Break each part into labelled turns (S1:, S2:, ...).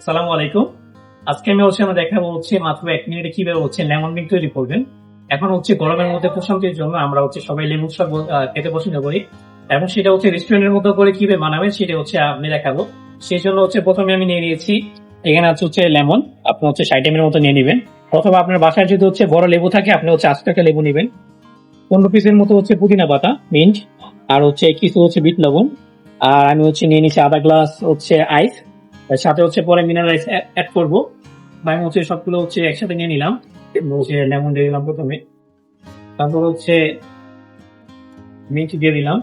S1: আসসালামু আলাইকুম। আজকে আমি হচ্ছে আমরা দেখাবো হচ্ছে মাত্র এক মিনিটে কীভাবে হচ্ছে লেমন মিল্ক তৈরি করবেন। এখন হচ্ছে গরমের মধ্যে প্রশান্তির জন্য আমরা হচ্ছে সবাই খেতে পছন্দ করি। এবং সেটা হচ্ছে রেস্টুরেন্টের করে কীভাবে বানাবেন সেটা হচ্ছে দেখাবো। সেই জন্য হচ্ছে প্রথমে আমি নিয়ে নিয়েছি, এখানে আছে হচ্ছে লেমন। আপনি হচ্ছে মতো নিয়ে নেবেন। অথবা আপনার বাসায় যদি হচ্ছে বড় লেবু থাকে, আপনি হচ্ছে আশি টাকা লেবু নেবেন। পনেরো পিসের মতো হচ্ছে পুদিনা পাতা মিন্ট আর হচ্ছে কিছু হচ্ছে বিট লবণ। আর আমি হচ্ছে নিয়ে নিচ্ছি আধা গ্লাস হচ্ছে আইস সাথে হচ্ছে পরে মিনারেল রাইস অ্যাড করব। বা আমি হচ্ছে সবগুলো হচ্ছে একসাথে নিয়ে নিলাম। হচ্ছে লেমন দিয়ে দিলাম প্রথমে। তারপর হচ্ছে মিন্ট দিয়ে দিলাম।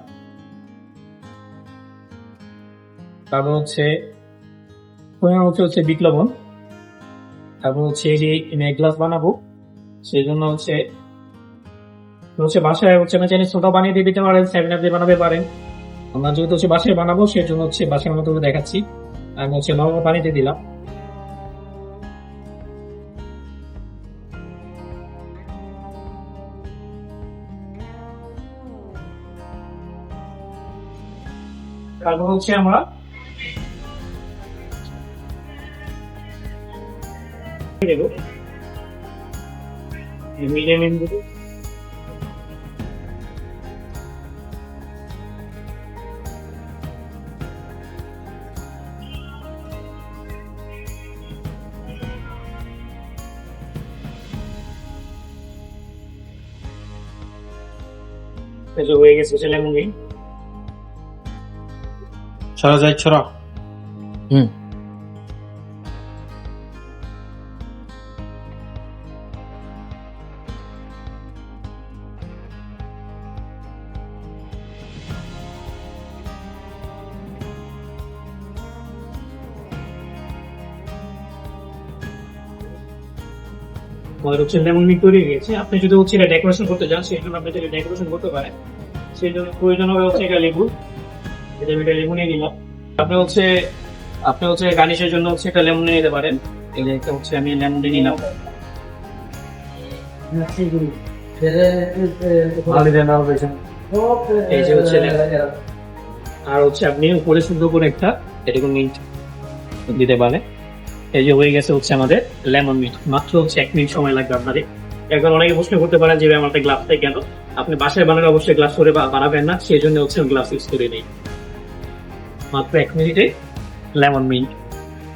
S1: তারপর হচ্ছে পরিমাণ হচ্ছে হচ্ছে বিট লবণ। তারপর হচ্ছে যে এক গ্লাস বানাবো। সেই জন্য হচ্ছে হচ্ছে বাসায় হচ্ছে আমি চাইলে সোডা বানিয়ে দিয়ে দিতে পারেন সেভেন আপ দিয়ে বানাতে পারেন। আমরা যেহেতু হচ্ছে বাসায় বানাবো, সেই জন্য হচ্ছে বাসার মতো দেখাচ্ছি। আমি হচ্ছে নর্মাল পানিতে দিলাম। তারপর হচ্ছে আমরা মিডিয়াম এই যে হয়ে গেছে ছেলে গ্রিন
S2: ছড়া যায় ছড়া হুম।
S1: আমাদের হচ্ছে লেমন তৈরি হয়ে গেছে। আপনি যদি হচ্ছে এটা ডেকোরেশন করতে চান সেই জন্য আপনি ডেকোরেশন করতে পারেন সেই জন্য প্রয়োজন হবে হচ্ছে এটা লেবু। এটা আমি এটা লেবু নিয়ে নিলাম। আপনি হচ্ছে আপনি হচ্ছে গার্নিশের জন্য হচ্ছে একটা লেমন নিতে পারেন। যে একটা হচ্ছে আমি লেমন নিলাম। এই যে হচ্ছে আর হচ্ছে আপনি উপরে সুন্দর করে একটা এরকম দিতে পারেন। এই যে হয়ে গেছে হচ্ছে আমাদের লেমন মিট মাত্র হচ্ছে এক মিনিট সময় লাগবে আপনাদের। এখন অনেকে প্রশ্ন করতে পারেন যে আমার গ্লাভ গ্লাসটাই কেন? আপনি বাসায় বানালে অবশ্যই গ্লাস করে বানাবেন না, সেই জন্য হচ্ছে গ্লাস ইউজ করে নেই। মাত্র এক মিনিটে লেমন মিন্ট